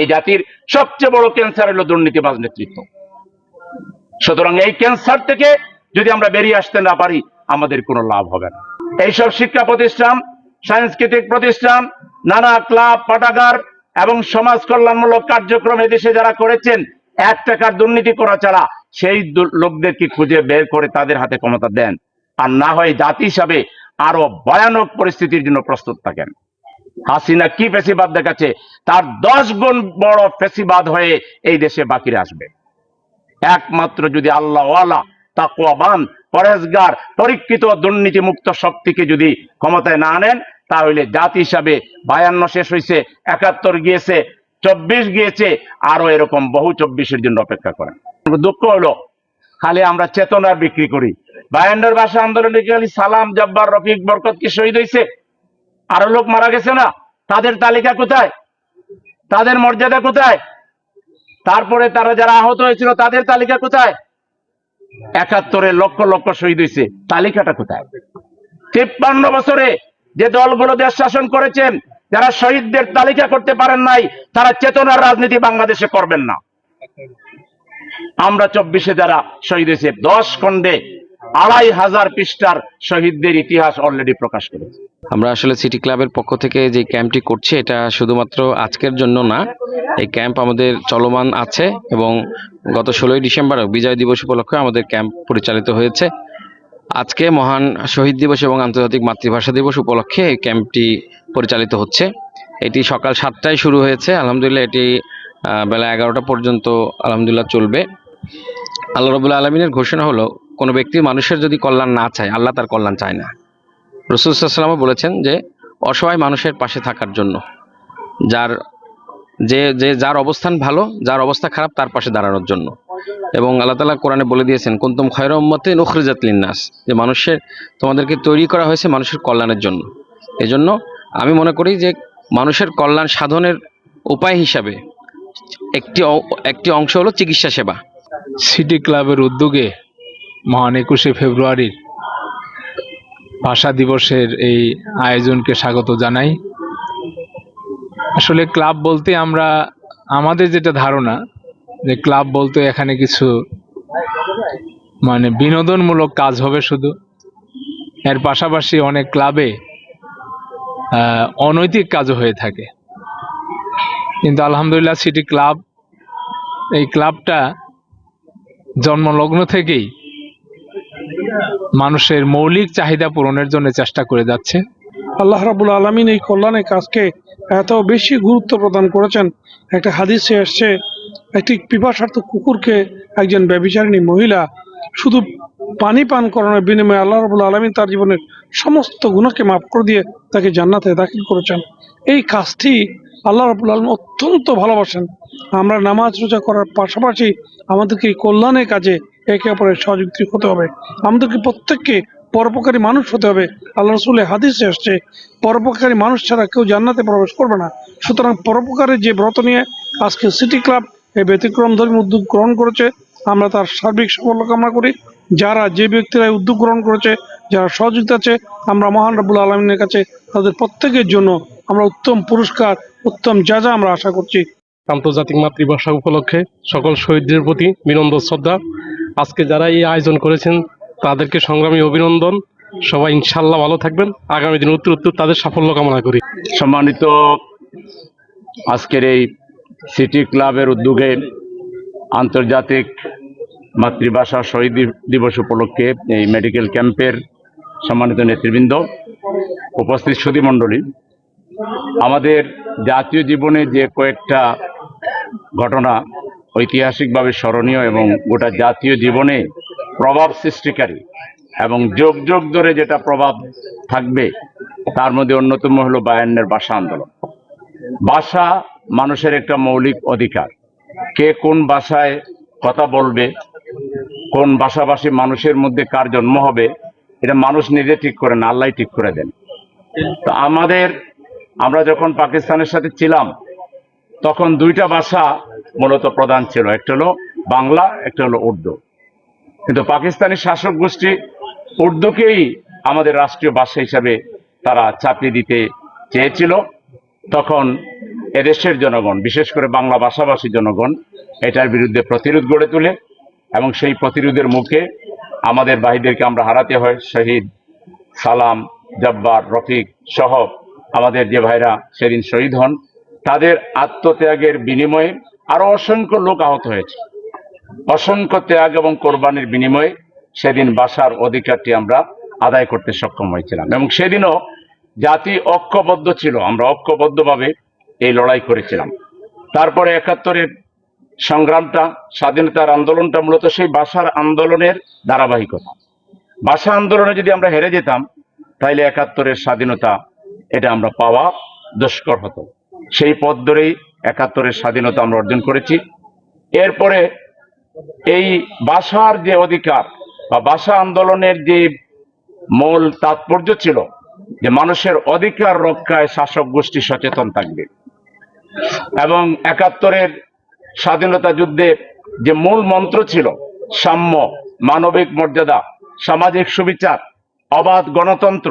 এই জাতির সবচেয়ে বড় ক্যান্সার হলো দুর্নীতিবাজ নেতৃত্ব। সুতরাং এই ক্যান্সার থেকে যদি আমরা বেরিয়ে আসতে না পারি, আমাদের কোনো লাভ হবে না। এইসব শিক্ষা প্রতিষ্ঠান, সাংস্কৃতিক প্রতিষ্ঠান, নানা ক্লাব, পাঠাগার এবং সমাজ কল্যাণমূলক কার্যক্রম এদেশে যারা করেছেন, এক টাকার দুর্নীতি করা ছাড়া সেই লোকদেরকে খুঁজে বের করে তাদের হাতে ক্ষমতা দেন? আর না হয় জাতি হিসাবে আরও ভয়ানক পরিস্থিতির জন্য প্রস্তুত থাকেন। হাসিনা কি ফেসিবাদ দেখাচ্ছে? তার দশ গুণ বড় ফেসিবাদ হয়ে এই দেশে বাকিরা আসবে। একমাত্র যদি আল্লাহ তাকুয়াবান পরেজগার, পরীক্ষিত দুর্নীতি মুক্ত শক্তিকে যদি ক্ষমতায় না আনেন, তাহলে জাতি হিসাবে বায়ান্ন শেষ হয়েছে একাত্তর গিয়েছে, চব্বিশ গিয়েছে আরও এরকম বহু চব্বিশের জন্য অপেক্ষা করেন। দুঃখ হলো, খালি আমরা চেতনা বিক্রি করি। বায়ান্নর ভাষা আন্দোলনে খালি সালাম, জব্বার, রফিক, বরকত কি শহীদ হয়েছে আরও লোক মারা গেছে না? তাদের তালিকা কোথায়? তাদের মর্যাদা কোথায়? তারপরে তারা যারা আহত হয়েছিল, তাদের তালিকা কোথায়? একাত্তরে লক্ষ লক্ষ শহীদ হয়েছে। তালিকাটা কোথায়? তিপ্পান্ন বছরে যে দলগুলো দেশ শাসন করেছেন, যারা শহীদদের তালিকা করতে পারেন নাই, তারা চেতনার রাজনীতি বাংলাদেশে করবেন না। আমরা চব্বিশে যারা শহীদ হয়েছে, দশ খণ্ডে আড়াই হাজার পৃষ্ঠার শহীদদের ইতিহাস অলরেডি প্রকাশ করেছে। আমরা আসলে সিটি ক্লাবের পক্ষ থেকে যে ক্যাম্পটি করছি, এটা শুধুমাত্র আজকের জন্য না, এই ক্যাম্প আমাদের চলমান আছে এবং গত ষোলোই ডিসেম্বর বিজয় দিবস উপলক্ষে আমাদের ক্যাম্প পরিচালিত হয়েছে। আজকে মহান শহীদ দিবস এবং আন্তর্জাতিক মাতৃভাষা দিবস উপলক্ষে এই ক্যাম্পটি পরিচালিত হচ্ছে। এটি সকাল সাতটায় শুরু হয়েছে। আলহামদুলিল্লাহ, এটি বেলা এগারোটা পর্যন্ত আলহামদুলিল্লাহ চলবে। আল্লাহ রবুল্লা আলমিনের ঘোষণা হলো কোনো ব্যক্তি মানুষের যদি কল্যাণ না চায়, আল্লাহ তার কল্যাণ চায় না। রসুলামও বলেছেন যে, অসহায় মানুষের পাশে থাকার জন্য, যার যে যে যার অবস্থান ভালো, যার অবস্থা খারাপ, তার পাশে দাঁড়ানোর জন্য। এবং আল্লাহ তালা কোরআনে বলে দিয়েছেন, কুন্তুম খয়র উম্মতে নখরিজাত লিন্নাস যে মানুষের, তোমাদেরকে তৈরি করা হয়েছে মানুষের কল্যাণের জন্য। এজন্য আমি মনে করি যে, মানুষের কল্যাণ সাধনের উপায় হিসাবে একটি একটি অংশ হলো চিকিৎসা সেবা। সিটি ক্লাবের উদ্যোগে মহান একুশে ফেব্রুয়ারির ভাষা দিবসের এই আয়োজনকে স্বাগত জানাই। আসলে ক্লাব বলতে আমরা, আমাদের যেটা ধারণা, যে ক্লাব বলতে এখানে কিছু মানে বিনোদনমূলক কাজ হবে শুধু। এর পাশাপাশি অনেক ক্লাবে অনৈতিক কাজও হয়ে থাকে। কিন্তু আলহামদুলিল্লাহ সিটি ক্লাব, এই ক্লাবটা জন্মলগ্ন থেকেই মানুষের মৌলিক চাহিদা পূরণের জন্য চেষ্টা করে যাচ্ছে। আল্লাহ রাবুল আলমিন এই কল্যাণের কাজকে এত বেশি গুরুত্ব প্রদান করেছেন। একটা হাদিসে এসছে, একটি পিপাসার্থ কুকুরকে একজন ব্যবিচারিণী মহিলা শুধু পানি পান করানোর বিনিময়ে আল্লাহ রাবুল আলমিন তার জীবনের সমস্ত গুণাকে মাফ করে দিয়ে তাকে জান্নাতে দাখিল করেছেন। এই কাজটি আল্লাহ রাবুল আলম অত্যন্ত ভালোবাসেন। আমরা নামাজ রোজা করার পাশাপাশি আমাদেরকে এই কল্যাণের কাজে একে অপরের সহযোগী হতে হবে। আমাদেরকে প্রত্যেককে পরোপকারী মানুষ হতে হবে। আল্লাহ রসুলের হাদিসে আসছে, পরোপকারী মানুষ ছাড়া কেউ জান্নাতে প্রবেশ করবে না। সুতরাং পরোপকারের যে ব্রত নিয়ে আজকে সিটি ক্লাব এই ব্যতিক্রম ধর্মী উদ্যোগ গ্রহণ করেছে, আমরা তার সার্বিক সাফল্য কামনা করি। যারা যে ব্যক্তিরা উদ্যোগ গ্রহণ করেছে, যারা সহযোগিতা আছে আমরা মহান রাবুল আলমিনের কাছে তাদের প্রত্যেকের জন্য আমরা উত্তম পুরস্কার, উত্তম যা যা আমরা আশা করছি। আন্তর্জাতিক মাতৃভাষা উপলক্ষে সকল শহীদদের প্রতি বিনম্র শ্রদ্ধা। আজকে যারা এই আয়োজন করেছেন, তাদেরকে সংগ্রামী অভিনন্দন। সবাই ইনশাল্লাহ ভালো থাকবেন। আগামী দিন উত্তর উত্তর তাদের সাফল্য কামনা করি। সম্মানিত আজকের এই সিটি ক্লাবের উদ্যোগে আন্তর্জাতিক মাতৃভাষা শহীদ দিবস উপলক্ষে এই মেডিকেল ক্যাম্পের সম্মানিত নেতৃবৃন্দ, উপস্থিত সুধী মণ্ডলী আমাদের জাতীয় জীবনে যে কয়েকটা ঘটনা ঐতিহাসিকভাবে স্মরণীয় এবং গোটা জাতীয় জীবনে প্রভাব সৃষ্টিকারী এবং যোগ যোগ ধরে যেটা প্রভাব থাকবে, তার মধ্যে অন্যতম হলো বায়ান্নের ভাষা আন্দোলন। ভাষা মানুষের একটা মৌলিক অধিকার। কে কোন ভাষায় কথা বলবে, কোন ভাষাভাষী মানুষের মধ্যে কার জন্ম হবে, এটা মানুষ নিজে ঠিক করে না, আল্লাহ ঠিক করে দেন। তো আমাদের, আমরা যখন পাকিস্তানের সাথে ছিলাম, তখন দুইটা ভাষা মূলত প্রধান ছিল। একটা হলো বাংলা, একটা হলো উর্দু। কিন্তু পাকিস্তানি শাসক গোষ্ঠী উর্দুকেই আমাদের রাষ্ট্রীয় ভাষা হিসাবে তারা চাপিয়ে দিতে চেয়েছিল। তখন এদেশের জনগণ, বিশেষ করে বাংলা ভাষাভাষী জনগণ, এটার বিরুদ্ধে প্রতিরোধ গড়ে তোলে এবং সেই প্রতিরোধের মুখে আমাদের ভাইদেরকে আমরা হারাতে হয়। শহীদ সালাম, জব্বার, রফিক সহ আমাদের যে ভাইরা সেদিন শহীদ হন, তাদের আত্মত্যাগের বিনিময়ে আরও অসংখ্য লোক আহত হয়েছে। অসংখ্য ত্যাগ এবং কোরবানির বিনিময়ে সেদিন বাসার অধিকারটি আমরা আদায় করতে সক্ষম হয়েছিলাম এবং সেদিনও জাতি ঐক্যবদ্ধ ছিল, আমরা ঐক্যবদ্ধভাবে এই লড়াই করেছিলাম। তারপরে একাত্তরের সংগ্রামটা, স্বাধীনতার আন্দোলনটা মূলত সেই ভাষার আন্দোলনের ধারাবাহিকতা। ভাষা আন্দোলনে যদি আমরা হেরে যেতাম, তাইলে একাত্তরের স্বাধীনতা, এটা আমরা পাওয়া দুষ্কর হতো। সেই পথ ধরেই একাত্তরের স্বাধীনতা আমরা অর্জন করেছি। এরপরে এই ভাষার যে অধিকার বা ভাষা আন্দোলনের যে মূল তাৎপর্য ছিল যে মানুষের অধিকার রক্ষায় শাসক গোষ্ঠী সচেতন থাকবে এবং একাত্তরের স্বাধীনতা যুদ্ধের যে মূল মন্ত্র ছিল, সাম্য, মানবিক মর্যাদা, সামাজিক সুবিচার, অবাধ গণতন্ত্র,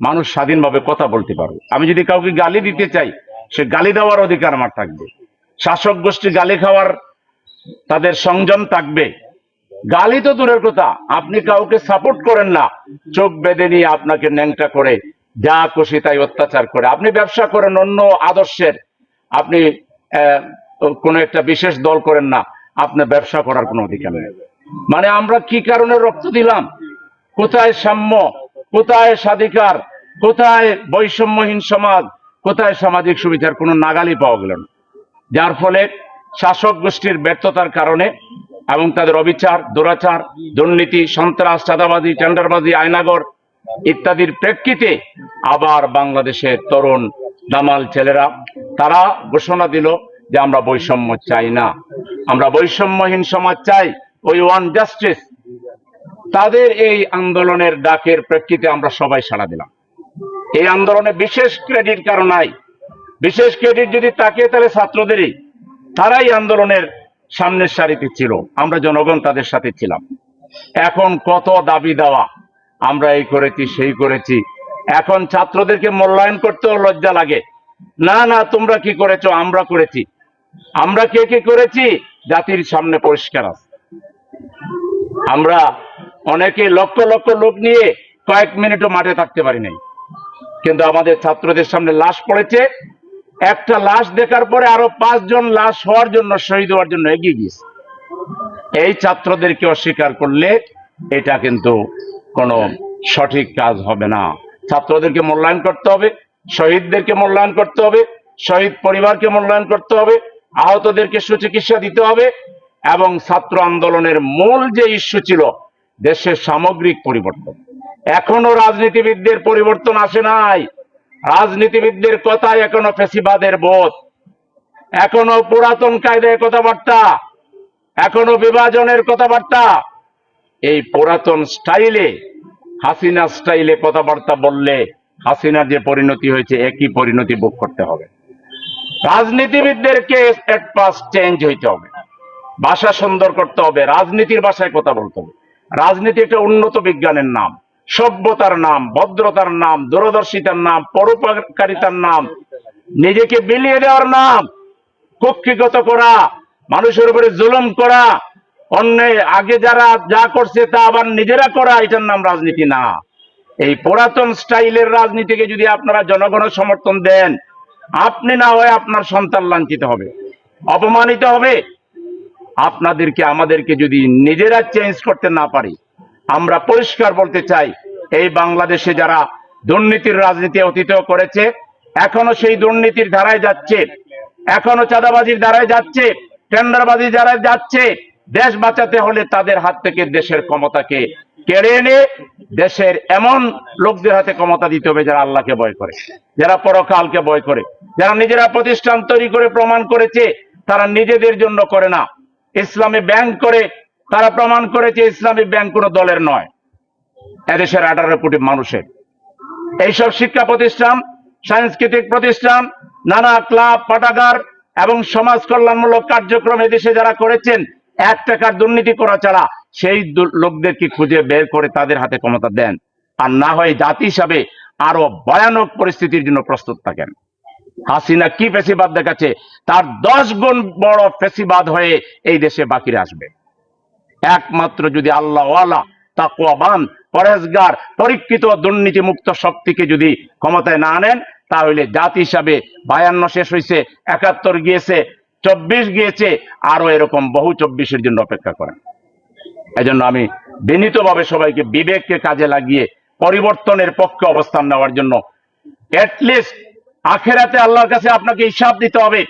মানুষ স্বাধীনভাবে কথা বলতে পারবে। আমি যদি কাউকে গালি দিতে চাই সে গালি দেওয়ার অধিকার আমার থাকবে। শাসক গোষ্ঠী গালি খাওয়ার তাদের সংযম থাকবে। গালি তো দূরের কথা, আপনি কাউকে সাপোর্ট করেন না। চোখ বেঁধে নিয়ে আপনাকে ন্যাংটা করে, যা খুশি তাই অত্যাচার করে। আপনি ব্যবসা করেন অন্য আদর্শের, আপনি কোনো একটা বিশেষ দল করেন না আপনার ব্যবসা করার কোনো অধিকার নেই। মানে আমরা কি কারণে রক্ত দিলাম? কোথায় সাম্য? কোথায় স্বাধিকার? কোথায় বৈষম্যহীন সমাজ? কোথায় সামাজিক সুবিধার কোনো নাগালি পাওয়া গেল না। যার ফলে শাসক গোষ্ঠীর ব্যর্থতার কারণে এবং তাদের অবিচার, দুরাচার, দুর্নীতি, সন্ত্রাস, চাঁদাবাজি, টেন্ডারবাজি আয়নাগর ইত্যাদির প্রেক্ষিতে আবার বাংলাদেশের তরুণ দামাল ছেলেরা, তারা ঘোষণা দিল যে আমরা বৈষম্য চাই না। আমরা বৈষম্যহীন সমাজ চাই ওই ওয়ান জাস্টিস তাদের এই আন্দোলনের ডাকের প্রেক্ষিতে আমরা সবাই সাড়া দিলাম। এই আন্দোলনে বিশেষ ক্রেডিট কারও নাই। বিশেষ ক্রেডিট যদি তাকে, তাহলে ছাত্রদেরই। তারাই আন্দোলনের সামনের সারিতে ছিল। আমরা জনগণ তাদের সাথে ছিলাম। এখন কত দাবি দেওয়া? আমরা এই করেছি, সেই করেছি। এখন ছাত্রদেরকে মূল্যায়ন করতেও লজ্জা লাগে। না না, তোমরা কি করেছ? আমরা করেছি। আমরা কে কি করেছি? জাতির সামনে পরিষ্কার আছে। আমরা অনেকে লক্ষ লক্ষ লোক নিয়ে কয়েক মিনিটও মাঠে থাকতে পারি নাই। কিন্তু আমাদের ছাত্রদের সামনে লাশ পড়েছে। একটা লাশ দেখার পরে আরও পাঁচজন লাশ হওয়ার জন্য, শহীদ হওয়ার জন্য এগিয়ে গিয়েছে। এই ছাত্রদেরকে অস্বীকার করলে এটা কিন্তু কোনো সঠিক কাজ হবে না। ছাত্রদেরকে মূল্যায়ন করতে হবে, শহীদদেরকে মূল্যায়ন করতে হবে, শহীদ পরিবারকে মূল্যায়ন করতে হবে, আহতদেরকে সুচিকিৎসা দিতে হবে এবং ছাত্র আন্দোলনের মূল যে ইস্যু ছিল, দেশের সামগ্রিক পরিবর্তন। এখনও রাজনীতিবিদদের পরিবর্তন আসে নাই। রাজনীতিবিদদের কথায় এখনও ফেসিবাদের বোধ। এখনও পুরাতন কায়দায় কথাবার্তা, এখনও বিভাজনের কথাবার্তা। এই পুরাতন স্টাইলে, হাসিনা স্টাইলে কথাবার্তা বললে হাসিনার যে পরিণতি হয়েছে, একই পরিণতি ভোগ করতে হবে। রাজনীতিবিদদেরকে পাস চেঞ্জ হইতে হবে। ভাষা সুন্দর করতে হবে, রাজনীতির ভাষায় কথা বলতে হবে। রাজনীতি একটা উন্নত বিজ্ঞানের নাম। সভ্যতার নাম, ভদ্রতার নাম, দূরদর্শিতার নাম, পরোপকারিতার নাম, নিজেকে বিলিয়ে দেওয়ার নাম, কক্ষিগত করা, মানুষের উপরে জুলুম করা অন্যায় আগে যারা যা করছে তা আবার নিজেরা করা, এটার নাম রাজনীতি না। এই পুরাতন স্টাইলের রাজনীতিকে যদি আপনারা জনগণের সমর্থন দেন, আপনি না হয় আপনার সন্তান লাঞ্ছিত হবে, অপমানিত হবে। আপনাদেরকে, আমাদেরকে যদি নিজেরা চেঞ্জ করতে না পারি আমরা পরিষ্কার বলতে চাই, এই বাংলাদেশে যারা দুর্নীতির রাজনীতি অতীত করেছে, এখনও সেই দুর্নীতির ধারায় যাচ্ছে, এখনও চাঁদাবাজির ধারায় যাচ্ছে টেন্ডারবাজি যারা যাচ্ছে, দেশ বাঁচাতে হলে তাদের হাত থেকে দেশের ক্ষমতাকে কেড়ে এনে দেশের এমন লোকদের হাতে ক্ষমতা দিতে হবে যারা আল্লাহকে ভয় করে, যারা পরকালকে ভয় করে, যারা নিজেরা প্রতিষ্ঠান তৈরি করে, প্রমাণ করেছে, তারা নিজেদের জন্য করে না। ইসলামে ব্যাংক করে তারা প্রমাণ করেছে ইসলামী ব্যাংক কোনো দলের নয়, এদেশের আঠারো কোটি মানুষের। এইসব শিক্ষা প্রতিষ্ঠান, সাংস্কৃতিক প্রতিষ্ঠান, নানা ক্লাব, পাঠাগার এবং সমাজ কল্যাণমূলক কার্যক্রম এদেশে যারা করেছেন, এক টাকার দুর্নীতি করা ছাড়া সেই লোকদেরকে খুঁজে বের করে তাদের হাতে ক্ষমতা দেন। আর না হয় জাতি হিসাবে আরও ভয়ানক পরিস্থিতির জন্য প্রস্তুত থাকেন। হাসিনা কি ফেসিবাদ দেখাচ্ছে? তার দশ গুণ বড় ফেসিবাদ হয়ে এই দেশে বাকিরা আসবে। একমাত্র যদি আল্লাহ তাকুয়াবান পরেজগার পরীক্ষিত দুর্নীতি মুক্ত শক্তিকে যদি ক্ষমতায় না আনেন, তাহলে জাতি হিসাবে বায়ান্ন শেষ হয়েছে একাত্তর গিয়েছে, চব্বিশ গিয়েছে আরও এরকম বহু চব্বিশের জন্য অপেক্ষা করেন। এজন্য আমি বিনীতভাবে সবাইকে বিবেককে কাজে লাগিয়ে পরিবর্তনের পক্ষে অবস্থান নেওয়ার জন্য লিস্ট আখেরাতে আল্লাহর কাছে আপনাকে হিসাব দিতে হবে।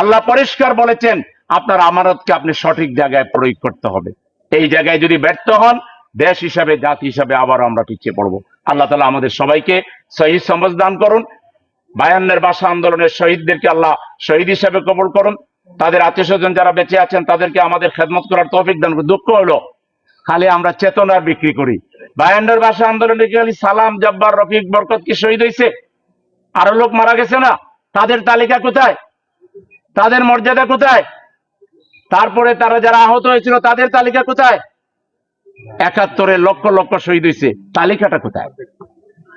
আল্লাহ পরিষ্কার বলেছেন, আপনার আমানতকে আপনি সঠিক জায়গায় প্রয়োগ করতে হবে। এই জায়গায় যদি ব্যর্থ হন, দেশ হিসাবে, জাতি হিসাবে আবারও আমরা পিছিয়ে পড়ব। আল্লাহ তালা আমাদের সবাইকে শহীদ সমাজ দান করুন। বায়ান্নের ভাষা আন্দোলনের শহীদদেরকে আল্লাহ শহীদ হিসাবে কবল করুন। তাদের আত্মীয় স্বজন যারা বেঁচে আছেন, তাদেরকে আমাদের খেদমত করার তৌফিক দান করুন। দুঃখ হলো, খালি আমরা চেতনার বিক্রি করি। বায়ান্নের ভাষা আন্দোলনে খালি সালাম, জব্বার, রফিক, বরকত কি শহীদ হয়েছে? আরও লোক মারা গেছে না? তাদের তালিকা কোথায়? তাদের মর্যাদা কোথায়? তারপরে তারা যারা আহত হয়েছিল, তাদের তালিকা কোথায়? একাত্তরে লক্ষ লক্ষ শহীদ হয়েছে। তালিকাটা কোথায়?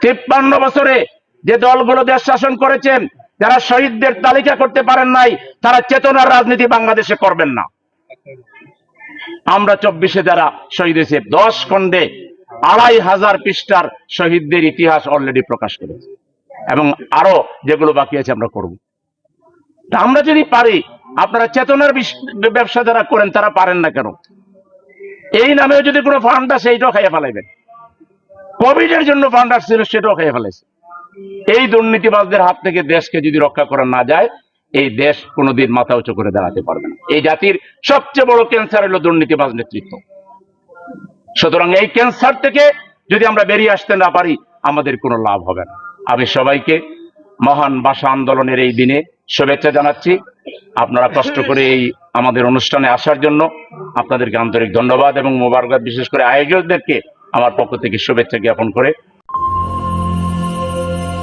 তিপ্পান্ন বছরে যে দলগুলো দেশ শাসন করেছেন, যারা শহীদদের তালিকা করতে পারেন নাই, তারা চেতনার রাজনীতি বাংলাদেশে করবেন না। আমরা চব্বিশে যারা শহীদ হয়েছে, দশ খণ্ডে আড়াই হাজার পৃষ্ঠার শহীদদের ইতিহাস অলরেডি প্রকাশ করেছে। এবং আরও যেগুলো বাকি আছে আমরা করব। তা আমরা যদি পারি আপনারা চেতনার ব্যবসা যারা করেন, তারা পারেন না কেন? এই নামেও যদি কোনো ফান্ড আছে এইটাও খাইয়ে ফেলাইবেন। কোভিড এর জন্য ফান্ড আসছিল, সেটাও খাইয়ে ফেলাইছে। এই দুর্নীতিবাজদের হাত থেকে দেশকে যদি রক্ষা করা না যায়, এই দেশ কোনোদিন মাথা উঁচু করে দাঁড়াতে পারবে না। এই জাতির সবচেয়ে বড় ক্যান্সার হলো দুর্নীতিবাজ নেতৃত্ব। সুতরাং এই ক্যান্সার থেকে যদি আমরা বেরিয়ে আসতে না পারি, আমাদের কোনো লাভ হবে না। আমি সবাইকে মহান ভাষা আন্দোলনের এই দিনে শুভেচ্ছা জানাচ্ছি। আপনারা কষ্ট করে এই আমাদের অনুষ্ঠানে আসার জন্য আপনাদেরকে আন্তরিক ধন্যবাদ এবং মোবারকবাদ বিশেষ করে আয়োজকদেরকে আমার পক্ষ থেকে শুভেচ্ছা জ্ঞাপন করে।